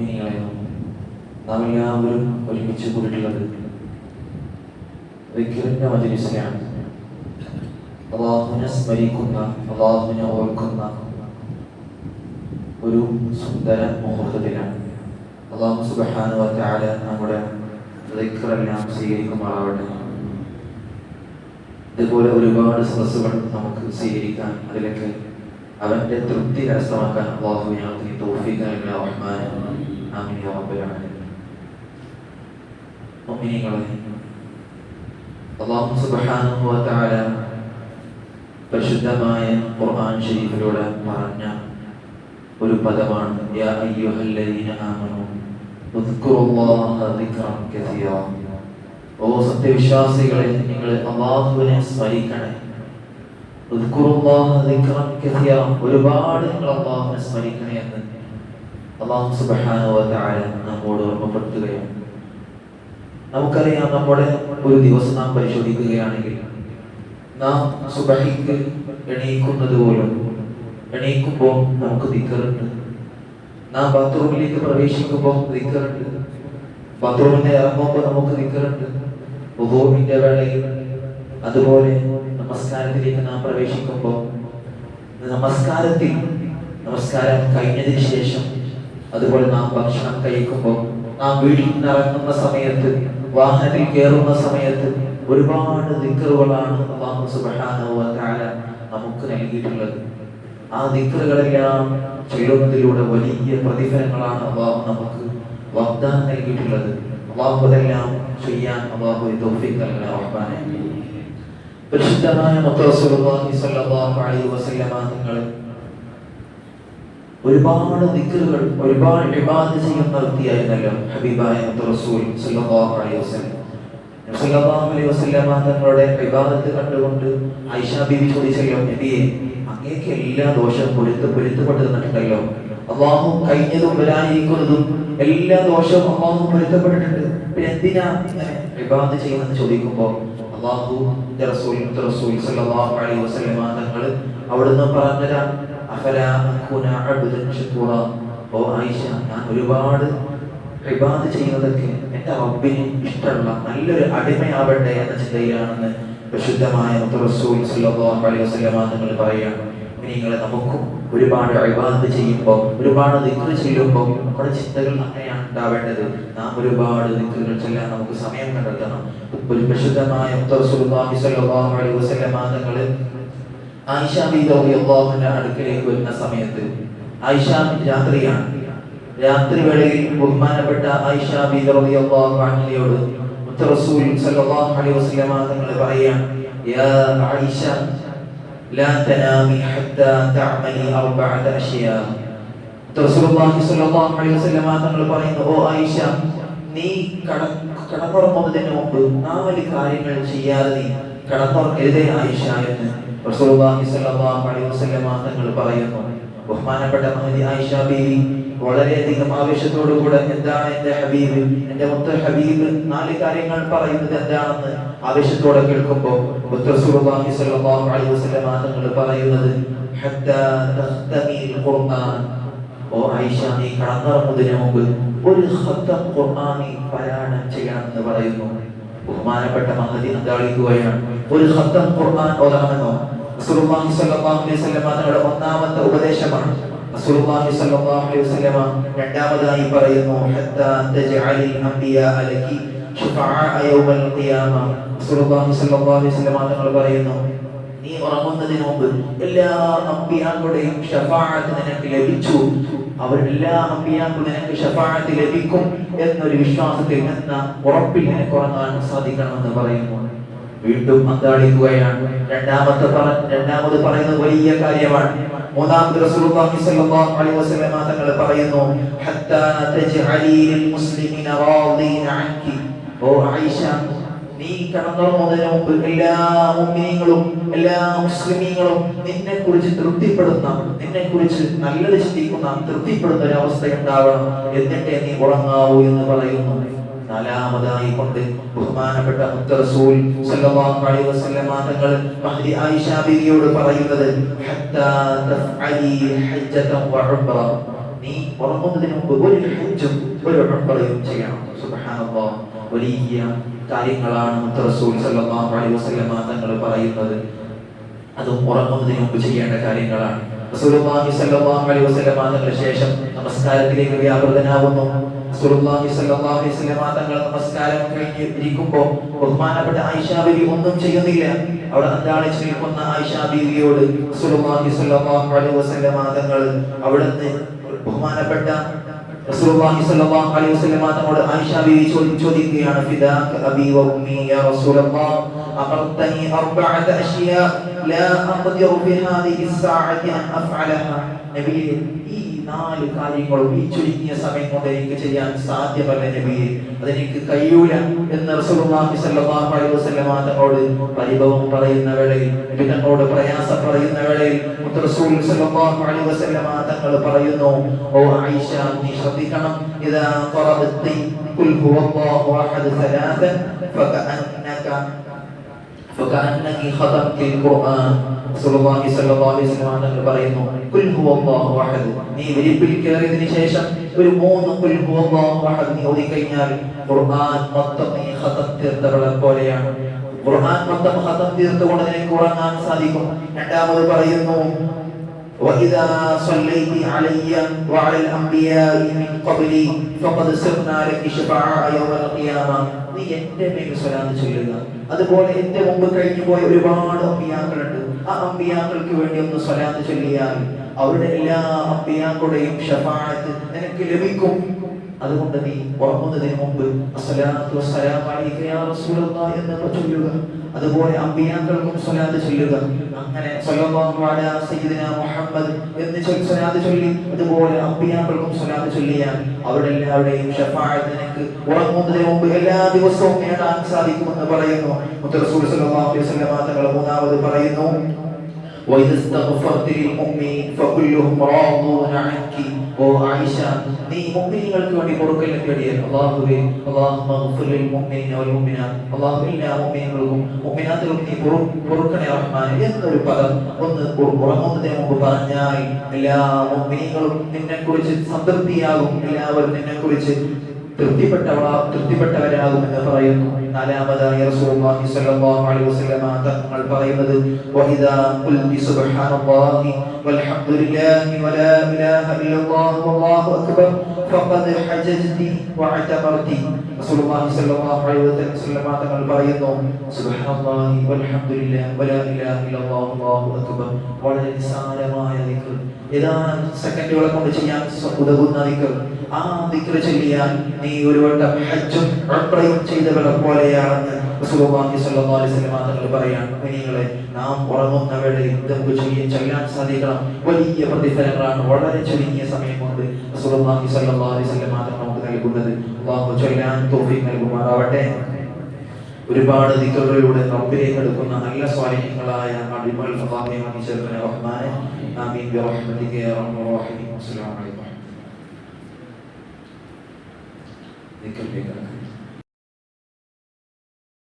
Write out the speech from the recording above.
മുഅ്മിനീങ്ങളെ നാം എല്ലാവരും ഒരുമിച്ച് കൂടിയിട്ടുള്ളത് വിക്രിന്റെ മജലിസിലാണ്. അള്ളാഹുവിനെ സ്മരിക്കുന്ന അള്ളാഹുവിനെ ഓർക്കുന്ന ഒരു സുന്ദര മുഹൂർത്തത്തിലാണ്. അള്ളാഹു സുബഹാനു വതആല നമ്മുടെ ദിക്റെല്ലാം സ്വീകരിക്കുമാറാവട്ടെ. ഇതുപോലെ ഒരുപാട് സദസ്സുകൾ നമുക്ക് സ്വീകരിക്കാൻ അതിലൊക്കെ അവന്റെ തൃപ്തി കരസ്ഥമാക്കാൻ അള്ളാഹുവിനെ തോഫിക്കാൻ റഹ്മാൻ അള്ളാഹു സുബ്ഹാനഹു പരിശുദ്ധമായ ഖുർആൻ ഷരീഫിലൂടെ പറഞ്ഞ ഒരു പദമാണ് യാ അയ്യുഹല്ലദീന കസീറ. ഓ സത്യവിശ്വാസികളെ നിങ്ങൾ അള്ളാഹുവിനെ സ്മരിക്കണേ. കസീറ. ഒരുപാട് നിങ്ങൾ അള്ളാഹുവിനെ സ്മരിക്കണേ എന്ന്. അള്ളാഹു തആല നമ്മോട് ഓർമ്മപ്പെടുത്തുകയാണ് നമുക്കറിയാം നമ്മുടെ ഒരു ദിവസം നാം പരിശോധിക്കുകയാണെങ്കിൽ നാം സുബഹിക്ക് എണീക്കുന്നത് പോലും എണീക്കുമ്പോൾ നമുക്ക് ദിക്കറുണ്ട്. നാം ബാത്റൂമിലേക്ക് പ്രവേശിക്കുമ്പോൾ ദിക്കറുണ്ട്. ബാത്റൂമിന്റെ ഇറങ്ങുമ്പോൾ നമുക്ക് ദിക്കറുണ്ട്. ഉപഭോഗിന്റെ വേളയിൽ അതുപോലെ നമസ്കാരത്തിലേക്ക് നാം പ്രവേശിക്കുമ്പോൾ നമസ്കാരത്തിൽ നമസ്കാരം കഴിഞ്ഞതിന് ശേഷം അതുപോലെ നാം ഭക്ഷണം കഴിക്കുമ്പോൾ നാം വീട്ടിൽ നിന്ന് ഇറങ്ങുന്ന സമയത്ത് വാഹനത്തിൽ കയറുന്ന സമയത്ത് ഒരുപാട് ദിക്കറുകളാണ് നമുക്ക് നൽകിയിട്ടുള്ളത്. ആ ദിക്കറുകളെല്ലാം ചെയ്യുന്നതിലൂടെ വലിയ പ്രതിഫലങ്ങളാണ് അള്ളാഹു നമുക്ക് വാഗ്ദാനം നൽകിയിട്ടുള്ളത്. അള്ളാഹു ചെയ്യാൻ അള്ളാഹു പരിശുദ്ധമായ സ്വല്ലല്ലാഹു അലൈഹി തങ്ങൾ ഒരുപാട് ദിക്റുകൾ ഒരുപാട് ഇബാദത്ത് ചെയ്യുന്ന വ്യക്തിയായിരുന്നല്ലോ ഹബീബായ മുത്തറസൂൽ സ്വല്ലല്ലാഹു അലൈഹി വസല്ലം. സല്ലല്ലാഹു അലൈഹി വസല്ലമ തങ്ങളുടെ ഇബാദത്ത് കണ്ടുകൊണ്ട് ആയിഷ ബീവി ചോദിച്ചല്ലോ നബിയെ അങ്ങേക്ക് എല്ലാ ദോഷവും പൊരുത്ത് പൊരുത്തപ്പെട്ട് തന്നിട്ടുണ്ടല്ലോ. അള്ളാഹു കഴിഞ്ഞതും വരാനിരിക്കുന്നതും എല്ലാ ദോഷവും അള്ളാഹു പൊരുത്തപ്പെട്ടിട്ടുണ്ട്. പിന്നെ എന്തിനാ ഇബാദത്ത് ചെയ്യുന്നത് ചോദിക്കുമ്പോൾ അള്ളാഹു റസൂൽ റസൂൽ സല്ലല്ലാഹു അലൈഹി വസല്ലം തങ്ങൾ അവിടുന്ന് പറഞ്ഞതാണ് ഓ ആയിഷ ഞാൻ ഒരുപാട് ഇബാദ് ചെയ്യുന്നതൊക്കെ എന്റെ റബ്ബിന് ഇഷ്ടമുള്ള നല്ലൊരു അടിമയാവട്ടെ എന്ന ചിന്തയിലാണെന്ന് വസല്ലമ തങ്ങൾ പറയുകയാണ്. നിങ്ങളെ നമുക്കും ഒരുപാട് ഇബാദത്ത് ചെയ്യുമ്പോൾ ഒരുപാട് ദിക്ർ ചെല്ലുമ്പോൾ നമ്മുടെ ചിന്തകൾ അങ്ങനെയാണ് ഉണ്ടാവേണ്ടത്. നാം ഒരുപാട് ദിക്റുകൾ ചെല്ലാൻ നമുക്ക് സമയം കണ്ടെത്തണം. ഒരു പ്രശുദ്ധമായ റസൂലുള്ളാഹി സ്വല്ലല്ലാഹു അലൈഹി വസല്ലമ തങ്ങൾ ആയിഷ ബീവി റളിയല്ലാഹു അൻഹ അടുക്കലേക്ക് വരുന്ന സമയത്ത് ആയിഷ രാത്രിയാണ് രാത്രി വേളയിൽ ബഹുമാനപ്പെട്ട ആയിഷ ബീവി റളിയല്ലാഹു അൻഹയോട് റസൂൽ സല്ലല്ലാഹു അലൈഹി വസല്ലമ തങ്ങൾ പറയാണ് യാ ആയിഷ لا تنامي حتى تعملي أربعة أشياء റസൂലുള്ളാഹി സ്വല്ലല്ലാഹു അലൈഹി വസല്ലമ തങ്ങൾ പറയുന്നു ഓ ആയിഷ നീ കട കടന്നുറങ്ങുന്നതിന് മുമ്പ് നാല് കാര്യങ്ങൾ ചെയ്യാതെ നീ കടന്നുറങ്ങരുതേ ആയിഷ എന്ന് തങ്ങൾ പറയുന്നു ബഹുമാനപ്പെട്ട മഹദി ആയിഷ ബീവി വളരെയധികം ആവേശത്തോടു കൂടെ എന്താണ് എന്റെ ഹബീബ്? എന്റെ മുത്ത ഹബീബ് നാല് കാര്യങ്ങൾ പറയുന്നത് എന്താണെന്ന് ആവേശത്തോടെ കേൾക്കുമ്പോൾ തങ്ങൾ പറയുന്നത് ഓ ആയിഷ നീ കടന്നിറങ്ങുന്നതിന് മുമ്പ് ഒരു ഖുർആനി പാരായണം ചെയ്യണമെന്ന് പറയുന്നു. ബഹുമാനപ്പെട്ട മഹതി അന്താളിക്കുകയാണ് ഒരു ഖത്തം ഖുർആൻ ഓതാമെന്നോ? റസൂലുള്ളാഹി സ്വല്ലല്ലാഹു അലൈഹി വസല്ലമ തങ്ങളുടെ ഒന്നാമത്തെ ഉപദേശമാണ്. റസൂലുള്ളാഹി സ്വല്ലല്ലാഹു അലൈഹി വസല്ലം രണ്ടാമതായി പറയുന്നു ഹത്താ തജ്അലിൽ അംബിയാ അലകി ശുഫആ യൗമൽ ഖിയാമ. റസൂലുള്ളാഹി സ്വല്ലല്ലാഹു അലൈഹി വസല്ലമ തങ്ങൾ പറയുന്നു നീ ഉറങ്ങുന്നതിന് മുമ്പ് എല്ലാ അമ്പിയാക്കളുടെയും ഷഫാഅത്ത് നിനക്ക് ലഭിച്ചു. അവരെല്ലാ അമ്പിയാക്കളും നിനക്ക് ഷഫാഅത്ത് ലഭിക്കും എന്നൊരു വിശ്വാസത്തിൽ എന്ന ഉറപ്പിൽ നിനക്ക് ഉറങ്ങാൻ സാധിക്കണമെന്ന് പറയുന്നു. വീണ്ടും അന്താളിക്കുകയാണ് രണ്ടാമത്തെ രണ്ടാമത് പറയുന്നത് വലിയ കാര്യമാണ്. മൂന്നാമത് റസൂലുള്ളാഹി സ്വല്ലല്ലാഹു അലൈഹി വസല്ലം തങ്ങൾ പറയുന്നു ഹത്താ തജ്അലീൽ ലിൽ മുസ്ലിമീന റാദിന അൻകി. ഓ ആയിഷ നീ കടന്നുറങ്ങുന്നതിന് മുമ്പ് എല്ലാ മുഅ്മിനീങ്ങളും എല്ലാ മുസ്ലിമീങ്ങളും നിന്നെ കുറിച്ച് തൃപ്തിപ്പെടുന്ന നിന്നെ കുറിച്ച് നല്ലത് ചിന്തിക്കുന്ന തൃപ്തിപ്പെടുന്ന ഒരു അവസ്ഥ ഉണ്ടാവണം എന്നിട്ടേ നീ ഉറങ്ങാവൂ എന്ന് പറയുന്നു. നാലാമതായി കൊണ്ട് ബഹുമാനപ്പെട്ട റസൂൽ സല്ലല്ലാഹു അലൈഹി വസല്ലമ തങ്ങൾ ആയിഷ ബീവിയോട് പറയുന്നത് ഹത്താ തഫ്അലി ഹജ്ജതൻ വ ഉംറ. നീ ഉറങ്ങുന്നതിന് മുമ്പ് ഒരു ഹജ്ജും ഒരു ഉംറയും ചെയ്യണം. സുബ്ഹാനല്ലാഹ്. വലിയ കാര്യങ്ങളാണ് സല്ലല്ലാഹു അലൈഹി തങ്ങൾ പറയുന്നത്. അതും ഉറങ്ങുന്നതിന് മുമ്പ് ചെയ്യേണ്ട കാര്യങ്ങളാണ്. റസൂലുള്ളാഹി സല്ലല്ലാഹു അലൈഹി തങ്ങളുടെ ശേഷം നമസ്കാരത്തിലേക്ക് വ്യാപൃതനാവുന്നു. റസൂലുള്ളാഹി സല്ലല്ലാഹു അലൈഹി തങ്ങൾ നമസ്കാരം കഴിഞ്ഞ് ബഹുമാനപ്പെട്ട ആയിഷ ബീവി ഒന്നും ചെയ്യുന്നില്ല. അവിടെ അന്താളിച്ച് നിൽക്കുന്ന ആയിഷ ബീവിയോട് റസൂലുള്ളാഹി സല്ലല്ലാഹു അലൈഹി തങ്ങൾ അവിടുന്ന് ബഹുമാനപ്പെട്ട റസൂലുള്ളാഹി സ്വല്ലല്ലാഹു അലൈഹി വസല്ലം തങ്ങളോട് ആയിഷ ബീവി ചോദിക്കുകയാണ് ഫിദാക അബി വ ഉമ്മി യാ റസൂലല്ലാഹ് അഖർതനി അർബഅത അഷ്യാ ലാ അഖ്ദിറു ബിഹാദിഹി അസ്സാഅതി അൻ അഫ്അലഹ നബിയേ ഈ നാല് കാര്യങ്ങൾ ഈ ചുരുങ്ങിയ സമയം കൊണ്ട് എനിക്ക് ചെയ്യാൻ സാധ്യമല്ല നബിയെ അതെനിക്ക് കഴിയൂല എന്ന് റസൂലുള്ളാഹി സ്വല്ലല്ലാഹു അലൈഹി വസല്ലമ തങ്ങളോട് പരിഭവം പറയുന്ന വേളയിൽ നബി തങ്ങളോട് പ്രയാസം പറയുന്ന വേളയിൽ സ്വല്ലല്ലാഹു അലൈഹി വസല്ലമ തങ്ങൾ പറയുന്നു ഓ ആയിഷ നീ ശ്രദ്ധിക്കണം. ഇദാ ഖറഅത്തി ഖുൽ ഹുവല്ലാഹു അഹദ് فكأنك ختمت القرآن റസൂലുള്ളാഹി സ്വല്ലല്ലാഹു അലൈഹി വസല്ലം തങ്ങൾ പറയുന്നു കുൽ ഹുവല്ലാഹു അഹദ് നീ വിരിപ്പിൽ കയറിയതിനു ശേഷം ഒരു മൂന്ന് കുൽ ഹുവല്ലാഹു അഹദ് നീ ഓതി കഴിഞ്ഞാൽ ഖുർആൻ മൊത്തം നീ ഖതം തീർത്തവളെ പോലെയാണ് ഖുർആൻ മൊത്തം ഖതം തീർത്തുകൊണ്ട് നിനക്ക് ഉറങ്ങാൻ സാധിക്കും രണ്ടാമത് പറയുന്നു وإذا صليت علي وعلى الأنبياء من قبلي فقد صرنا لك شفعاء يوم القيامة നീ എന്റെ മേൽ സ്വലാത്ത് ചൊല്ലുക അതുപോലെ എന്റെ മുമ്പ് കഴിഞ്ഞു പോയ ഒരുപാട് അമ്പിയാക്കളുണ്ട് ആ അമ്പിയാക്കൾക്ക് വേണ്ടി ഒന്ന് സ്വലാത്ത് ചൊല്ലിയാൽ അവരുടെ എല്ലാ അമ്പിയാക്കളുടെയും ഷഫാഅത്ത് നിനക്ക് ലഭിക്കും അതുകൊണ്ട് നീ ഉറങ്ങുന്നതിന് മുമ്പ് അസ്സലാത്തു വസ്സലാമു അലൈക യാ റസൂലല്ലാഹ് എന്ന് ചൊല്ലുക അതുപോലെ അമ്പിയാക്കൾക്കും സ്വലാത്ത് ചൊല്ലുക അങ്ങനെ സല്ലല്ലാഹു അലാ സയ്യിദിന മുഹമ്മദ് എന്ന് ചൊല്ലി സ്വലാത്ത് ചൊല്ലി അതുപോലെ അമ്പിയാക്കൾക്കും സ്വലാത്ത് ചൊല്ലിയാൽ അവരുടെ എല്ലാവരുടെയും ഷഫാഅത്ത് നിനക്ക് ഉറങ്ങുന്നതിന് മുമ്പ് എല്ലാ ദിവസവും നേടാൻ സാധിക്കുമെന്ന് പറയുന്നു മുത്ത് റസൂൽ സല്ലല്ലാഹു അലൈഹി വസല്ലം തങ്ങൾ മൂന്നാമത് പറയുന്നു وإذا استغفرت للمؤمنين فكلهم راضون عنك ഓ ആയിഷ നീ മുഅ്മിനീങ്ങൾക്ക് വേണ്ടി പൊറുക്കൽ തേടിയ അല്ലാഹുവേ അല്ലാഹുമ്മ ഗ്ഫിർ ലിൽ മുഅ്മിനീന വൽ മുഅ്മിനാത്ത് അല്ലാഹു എല്ലാ മുഅ്മിനീങ്ങൾക്കും മുഅ്മിനാത്തുകൾക്കും നീ പൊറു പൊറുക്കണേ റഹ്മാൻ എന്നൊരു പദം ഒന്ന് ഉറങ്ങുന്നതിന് മുമ്പ് പറഞ്ഞാൽ എല്ലാ മുഅ്മിനീങ്ങളും നിന്നെക്കുറിച്ച് സംതൃപ്തിയാകും. എല്ലാവരും നിന്നെക്കുറിച്ച് തൃപ്തിപ്പെട്ടവളാ തൃപ്തിപ്പെട്ടവരാകുമെന്ന് പറയുന്നു. നാലാമതായി റസൂലുള്ളാഹി സ്വല്ലല്ലാഹു അലൈഹി വസല്ലമ തങ്ങൾ പറയുന്നത് വഇദാ ഖുൽതി സുബ്ഹാനല്ലാഹി വൽഹംദുലില്ലാഹി വലാ ഇലാഹ ഇല്ലല്ലാഹു വല്ലാഹു അക്ബർ ഫഖദ് ഹജജ്തി വഅതമർതി റസൂലുള്ളാഹി സ്വല്ലല്ലാഹു അലൈഹി വസല്ലമ തങ്ങൾ പറയുന്നു സുബ്ഹാനല്ലാഹി വൽഹംദുലില്ലാഹി വലാ ഇലാഹ ഇല്ലല്ലാഹു വല്ലാഹു അക്ബർ. വളരെ നിസ്സാരമായ ദിക്ർ. ഏതാനും സെക്കൻഡുകളെ കൊണ്ട് ചെയ്യാൻ ഉതകുന്ന ദിക്ർ ആ ദിക്ർ ചൊല്ലിയാൽ നീ ഒരു വട്ടം ഹജ്ജും ഉംറയും ചെയ്തവരെ പോലെയാണെന്ന് റസൂലുള്ളാഹി സ്വല്ലല്ലാഹു അലൈഹി വസല്ലം തങ്ങൾ പറയാണ്. മുഅ്മിനീങ്ങളെ നാം ഉറങ്ങുന്ന വേളയിൽ നമുക്ക് ചെയ്യാൻ ചെയ്യാൻ സാധിക്കണം. വലിയ പ്രതിഫലങ്ങളാണ് വളരെ ചുരുങ്ങിയ സമയം കൊണ്ട് റസൂലുള്ളാഹി സ്വല്ലല്ലാഹു അലൈഹി വസല്ലം തങ്ങൾ നമുക്ക് നൽകുന്നത്. അല്ലാഹു ചൊല്ലാൻ തൗഫീഖ് നൽകുമാറാവട്ടെ. ഒരുപാട് ദിക്കറുകളിലൂടെ റബ്ബിലേക്ക് എടുക്കുന്ന നല്ല സ്വാധീനങ്ങളായ അടിമകൾ വാങ്ങി ചേർക്കുന്ന റഹ്മാനെ آمين برحمتك يا رب الراحمين والسلام عليكم ورحمة الله. نكمل